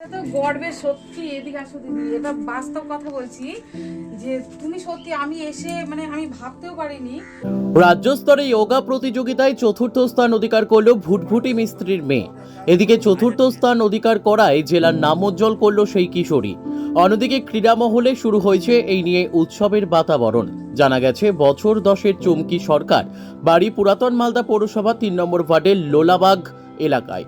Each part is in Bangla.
তো গর্বের সত্যি, এদিকে আসো দিদি। এটা বাস্তব কথা বলছি যে তুমি সত্যি আমি এসে মানে আমি ভাবতেও পারিনি। রাজ্য স্তরে যোগা প্রতিযোগিতায় চতুর্থ স্থান অধিকার করল ভুটভুটি মিস্ত্রির মেয়ে। এদিকে চতুর্থ স্থান অধিকার করায় জেলার নাম উজ্জ্বল করল সেই কিশোরী। অন্যদিকে ক্রীড়া মহলে শুরু হয়েছে এই নিয়ে উৎসবের বাতাবরণ। জানা গেছে, বছর দশের চুমকি সরকার বাড়ি পুরাতন মালদা পৌরসভা তিন নম্বর ওয়ার্ডের লোলাবাগ এলাকায়।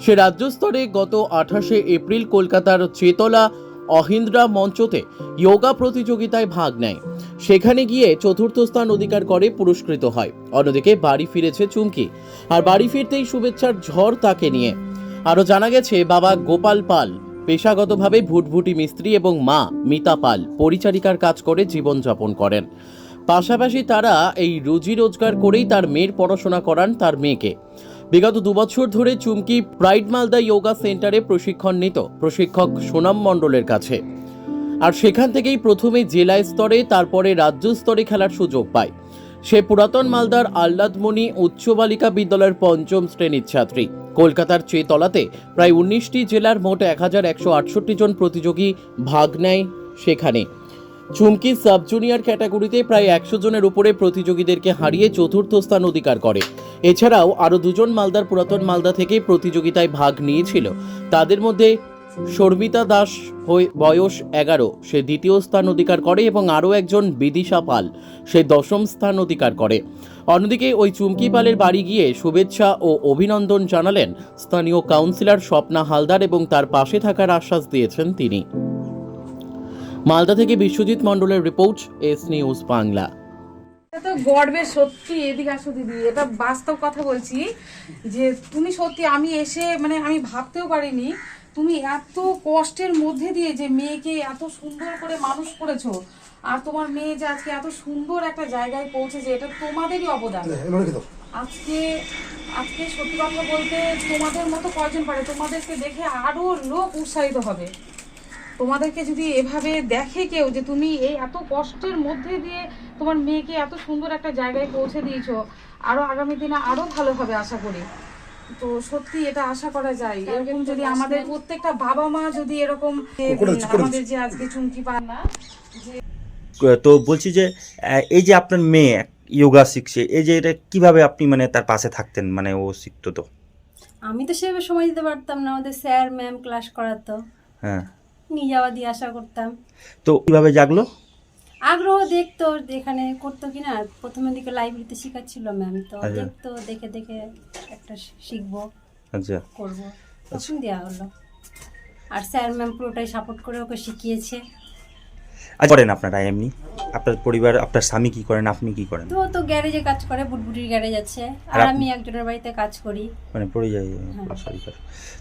সে রাজ্য স্তরে গত আঠাশে এপ্রিল কলকাতার চেতলা অহিন্দ্রা মঞ্চতে যোগা প্রতিযোগিতায় ভাগ নেয়। সেখানে গিয়ে চতুর্থ স্থান অধিকার করে পুরস্কৃত হয়। অন্যদিকে বাড়ি ফিরেছে চুমকি। আর বাড়ি ফিরতেই শুভেচ্ছার ঝড় তাকে নিয়ে। আরও জানা গেছে, বাবা গোপাল পাল পেশাগতভাবে ভুটভুটি মিস্ত্রি এবং মা মিতা পাল পরিচারিকার কাজ করে জীবনযাপন করেন। পাশাপাশি তারা এই রুজি রোজগার করেই তার মেয়ের পড়াশোনা করান তার মেয়েকে। বিগত দুবছর ধরে চুমকি প্রাইড মালদা যোগা সেন্টারে প্রশিক্ষণ নিত প্রশিক্ষক সোনাম মণ্ডলের কাছে। আর সেখান থেকেই প্রথমে জেলা স্তরে, তারপরে রাজ্য স্তরে খেলার সুযোগ পায়। সে পুরাতন মালদার আহ্লাদমণি উচ্চ বালিকা বিদ্যালয়ের পঞ্চম শ্রেণির ছাত্রী। কলকাতার চেতলাতে প্রায় উনিশটি জেলার মোট এক হাজার একশো আটষট্টি জন প্রতিযোগী ভাগ নেয় সেখানে। চুমকি সাব জুনিয়র ক্যাটাগরিতে প্রায় একশো জনের উপরে প্রতিযোগীদেরকে হারিয়ে চতুর্থ স্থান অধিকার করে। এছাড়াও আরও দুজন মালদার পুরাতন মালদা থেকে প্রতিযোগিতায় ভাগ নিয়েছিল। তাদের মধ্যে শর্মিতা দাস বয়স এগারো, সে দ্বিতীয় স্থান অধিকার করে এবং আরও একজন বিদিশা পাল, সে দশম স্থান অধিকার করে। অন্যদিকে ওই চুমকি পালের বাড়ি গিয়ে শুভেচ্ছা ও অভিনন্দন জানালেন স্থানীয় কাউন্সিলর স্বপ্না হালদার এবং তার পাশে থাকার আশ্বাস দিয়েছেন তিনি। মালদা থেকে বিশ্বজিৎ মণ্ডলের রিপোর্ট এস নিউজ বাংলা। এটা তো গর্বের সত্যি এদিকে আসো দিদি। এটা বাস্তব কথা বলছি যে তুমি সত্যি আমি এসে মানে আমি ভাবতেও পারিনি তুমি এত কষ্টের মধ্যে দিয়ে যে মেয়েকে এত সুন্দর করে মানুষ করেছ আর তোমার মেয়ে যে আজকে এত সুন্দর একটা জায়গায় পৌঁছেছে এটা তোমাদেরই অবদান। দাও আজকে আজকে সত্যি কথা বলতে তোমাদের মতো কয়জন পারে তোমাদেরকে দেখে আরও লোক উৎসাহিত হবে। তোমাদেরকে যদি এভাবে দেখে কেউ যে তুমি এই এত কষ্টের মধ্যে দিয়ে তোমার মেয়েকে এত সুন্দর একটা জায়গায় পৌঁছে দিয়েছ আরও আগামী দিনে আরও ভালো হবে আশা করি। তো সত্যি এটা আশা করা যায়। এরকম যদি আমাদের প্রত্যেকটা বাবা মা যদি এরকম আমাদের যে আজকে চুমকি পান না তো বলছি যে আহ, এই যে আপনার মেয়ে যোগা শিখছে এই যে এটা কীভাবে আপনি মানে তার পাশে থাকতেন? মানে ও শিখতো তো। আমি তো সেভাবে সময় দিতে পারতাম না আমাদের স্যার ম্যাম ক্লাস করাতো। হ্যাঁ। নিয়ে যাওয়া দিয়ে আসা করতাম। তো কীভাবে জাগলো? আগ্রহ দেখতো এখানে করতো কিনা প্রথমের দিকে লাইব্রেরিতে শেখাচ্ছিল ম্যাম তো আচ্ছা। দেখতো দেখে দেখে একটা শিখব আচ্ছা। করব। তখন দেওয়া হলো। আর স্যার ম্যাম পুরোটাই সাপোর্ট করে ওকে শিখিয়েছে। আচ্ছা করেন আপনারা এমনি। আপনার পরিবার আপনার স্বামী কি করেন আপনি কি করেন? তো ও তো গ্যারেজে কাজ করে বুটবুটির গ্যারেজ আছে। আর আর আমি একজনের বাড়িতে কাজ করি। মানে সরি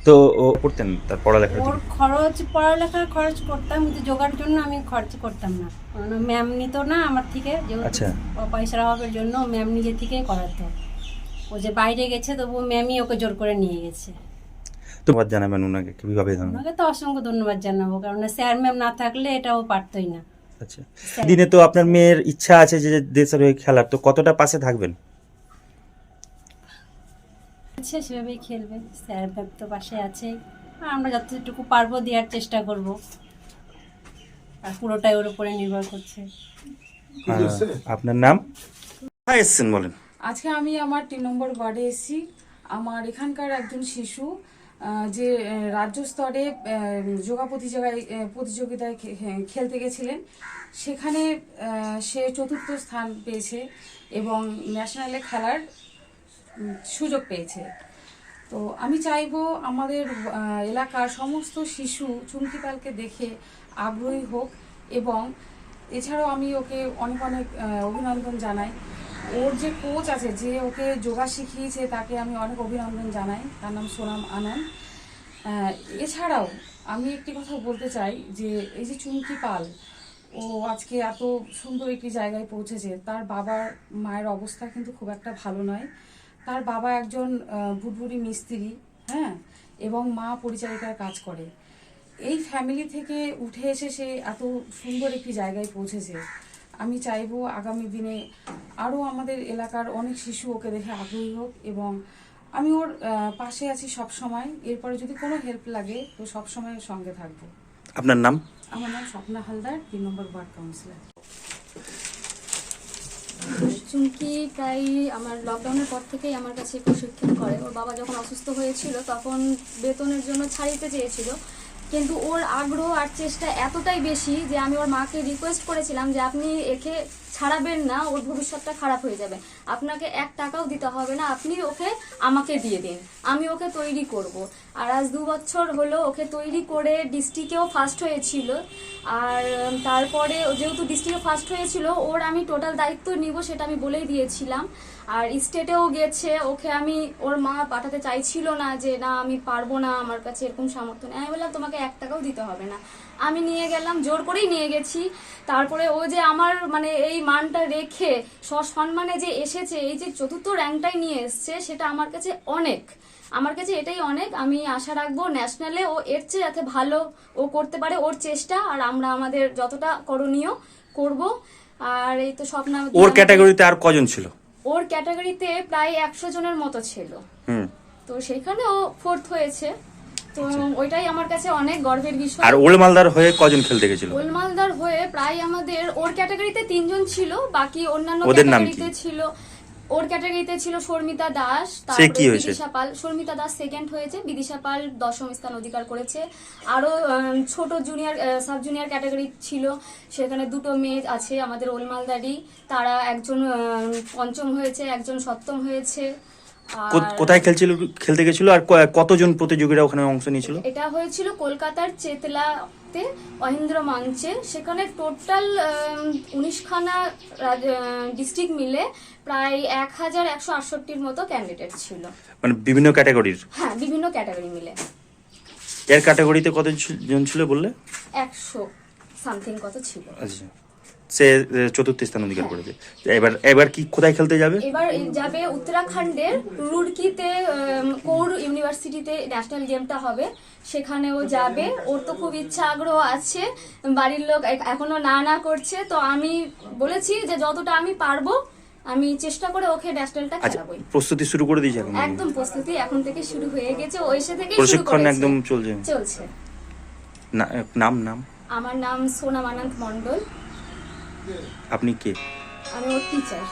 তো ও পড়তেন তার পড়ালেখার ওর জন্য? খরচ পড়ালেখার খরচ করতাম কিন্তু যোগার জন্য আমি খরচ করতাম না। কারণ ম্যাম নিত না আমার থেকে আচ্ছা। পয়সার অভাবের জন্য ম্যাম নিজে থেকেই করাতো। ও যে বাইরে গেছে তবু ম্যামই ওকে জোর করে নিয়ে গেছে। তো বাদ জানাবেন ওনাকে কীভাবে জানাবেন? ওনাকে তো অসংখ্য ধন্যবাদ জানাব কারণ স্যার ম্যাম না থাকলে এটাও পারতোই না। আচ্ছা। দিনে তো আপনার মেয়ের ইচ্ছা আছে যে দেশের হয়ে খেলার তো কতটা পাশে থাকবেন? আচ্ছা সেভাবেই খেলবে স্যার ম্যাম তো পাশে আছে। আর আমরা যতটুকু পারব দেওয়ার চেষ্টা করব। আর পুরোটাই ওর উপরে নির্ভর করছে। আপনার নাম? হ্যাঁ এসছেন বলেন। আজকে আমি আমার তিন নম্বর ওয়ার্ডে এসেছি। আমার এখানকার একজন শিশু যে রাজ্য স্তরে যোগা প্রতিযোগায় প্রতিযোগিতায় খেলতে গেছিলেন। সেখানে সে চতুর্থ স্থান পেয়েছে এবং ন্যাশনালে খেলার সুযোগ পেয়েছে। তো আমি চাইব আমাদের এলাকার সমস্ত শিশু চুমকি পালকে দেখে আগ্রহী হোক এবং এছাড়াও আমি ওকে অনেক অনেক অভিনন্দন জানাই। ওর যে কোচ আছে যে ওকে যোগা শিখিয়েছে তাকে আমি অনেক অভিনন্দন জানাই। তার নাম সোনাম আনন্দ। এছাড়াও আমি একটি কথা বলতে চাই যে এই যে চুমকি পাল ও আজকে এত সুন্দর একটি জায়গায় পৌঁছেছে। তার বাবার মায়ের অবস্থা কিন্তু খুব একটা ভালো নয়। তার বাবা একজন আহ, ভুটভুটি মিস্ত্রি হ্যাঁ এবং মা পরিচারিকার কাজ করে। এই ফ্যামিলি থেকে উঠে এসে সে এত সুন্দর একটি জায়গায় পৌঁছেছে। আমি চাইব আগামী দিনে আরও আমাদের এলাকার অনেক শিশু ওকে দেখে আগ্রহী হোক এবং আমি ওর পাশে আছি সব সময় এরপরে যদি কোনো হেল্প লাগে তো সব সময় সঙ্গে থাকব। আপনার নাম? আমার নাম স্বপ্না হালদার তিন নম্বর ওয়ার্ড কাউন্সিলর। চুমকি প্রায় আমার লকডাউনের পর থেকেই আমার কাছে প্রশিক্ষণ করে। ওর বাবা যখন অসুস্থ হয়েছিল তখন বেতনের জন্য ছাড়িতে চেয়েছিল। কিন্তু ওর আগ্রহ আর চেষ্টা এতটাই বেশি যে আমি ওর মাকে রিকোয়েস্ট করেছিলাম যে আপনি একে ছাড়াবেন না, ওর ভবিষ্যৎটা খারাপ হয়ে যাবে। আপনাকে এক টাকাও দিতে হবে না, আপনি ওকে আমাকে দিয়ে দিন, আমি ওকে তৈরি করব। আর আজ দু বছর হলো ওকে তৈরি করে ডিস্ট্রিক্টেও ফার্স্ট হয়েছিল, আর তারপরে যেহেতু ডিস্ট্রিক্টে ফার্স্ট হয়েছিল, ওর আমি টোটাল দায়িত্ব নিব সেটা আমি বলেই দিয়েছিলাম। আর স্টেটেও গেছে, ওকে আমি, ওর মা পাঠাতে চাইছিল না যে, না, আমি পারব না, আমার কাছে এরকম সামর্থ্য নেই। আমি বললাম, তোমাকে এক টাকাও দিতে হবে না। আমি নিয়ে গেলাম, জোর করেই নিয়ে গেছি। তারপরে ও যে আমার মানে এই মানটা রেখে সসম্মানে যে এসেছে এই যে চতুর্থ র্যাঙ্কটাই নিয়ে এসছে সেটা আমার কাছে অনেক। আমার কাছে এটাই অনেক। আমি আশা রাখব ন্যাশনালে ও এর চেয়ে যাতে ভালো ও করতে পারে ওর চেষ্টা আর আমরা আমাদের যতটা করণীয় করব। আর এই তো স্বপ্ন ওর ক্যাটাগরিতে আর কজন ছিল? ওর ক্যাটাগরিতে প্রায় একশো জনের মতো ছিল। হুম। তো সেইখানে ও ফোর্থ হয়েছে। তো ওইটাই আমার কাছে অনেক গর্বের বিষয়। আর ওল্ড মালদার হয়ে কজন খেলতে গেছিল? গোলমালদার হয়ে প্রায় আমাদের ওর ক্যাটাগরিতে তিনজন ছিল বাকি অন্যান্য ওদের নাম ক্যাটাগরিতে ছিল ওর ক্যাটাগরিতে ছিল শর্মিতা দাস তারপরে বিদিশা পাল শর্মিতা দাস সেকেন্ড হয়েছে বিদিশা পাল দশম স্থান অধিকার করেছে। আরও আহ, ছোট জুনিয়র সাব জুনিয়র ক্যাটাগরি ছিল সেখানে দুটো মেয়ে আছে আমাদের ওলমালদারি তারা একজন পঞ্চম হয়েছে একজন সপ্তম হয়েছে। কোথায় খেলছিল খেলতে গেছিল আর কতজন প্রতিযোগীরা ওখানে অংশ নিয়েছিল? এটা হয়েছিল কলকাতার চেতলাতে অহিন্দ্র মঞ্চে। সেখানে টোটাল উনিশখানা ডিস্ট্রিক্ট মিলে প্রায় এক হাজার একশো আটষট্টির মতো ক্যান্ডিডেট ছিল। মানে বিভিন্ন ক্যাটাগরির? হ্যাঁ বিভিন্ন ক্যাটাগরি মিলে। এর ক্যাটাগরিতে কতজন ছিল বললে? একশো সামথিং কত ছিল। আচ্ছা। সে চতুর্থ স্থান অধিকার করেছে। এবার এবার কি কোথায় খেলতে যাবে? এবার যাবে উত্তরাখণ্ডের রুড়কিতে কৌর ইউনিভার্সিটিতে ন্যাশনাল গেমটা হবে। সেখানেও যাবে। ওর তো খুব ইচ্ছা আগ্রহ আছে। বাড়ির লোক এখনও না না করছে। তো আমি বলেছি যে যতটা আমি পারব আমি চেষ্টা করে ওকে ন্যাশনালটা আচ্ছা খেলাবই প্রস্তুতি শুরু করে দিয়েছে এখন? একদম প্রস্তুতি এখন থেকে শুরু হয়ে গেছে। ওই সে থেকে প্রশিক্ষণ একদম চলছে। চলছে। নাম নাম? আমার নাম সোনা মানান্ত মণ্ডল। আপনি কে? আমি ওর টিচার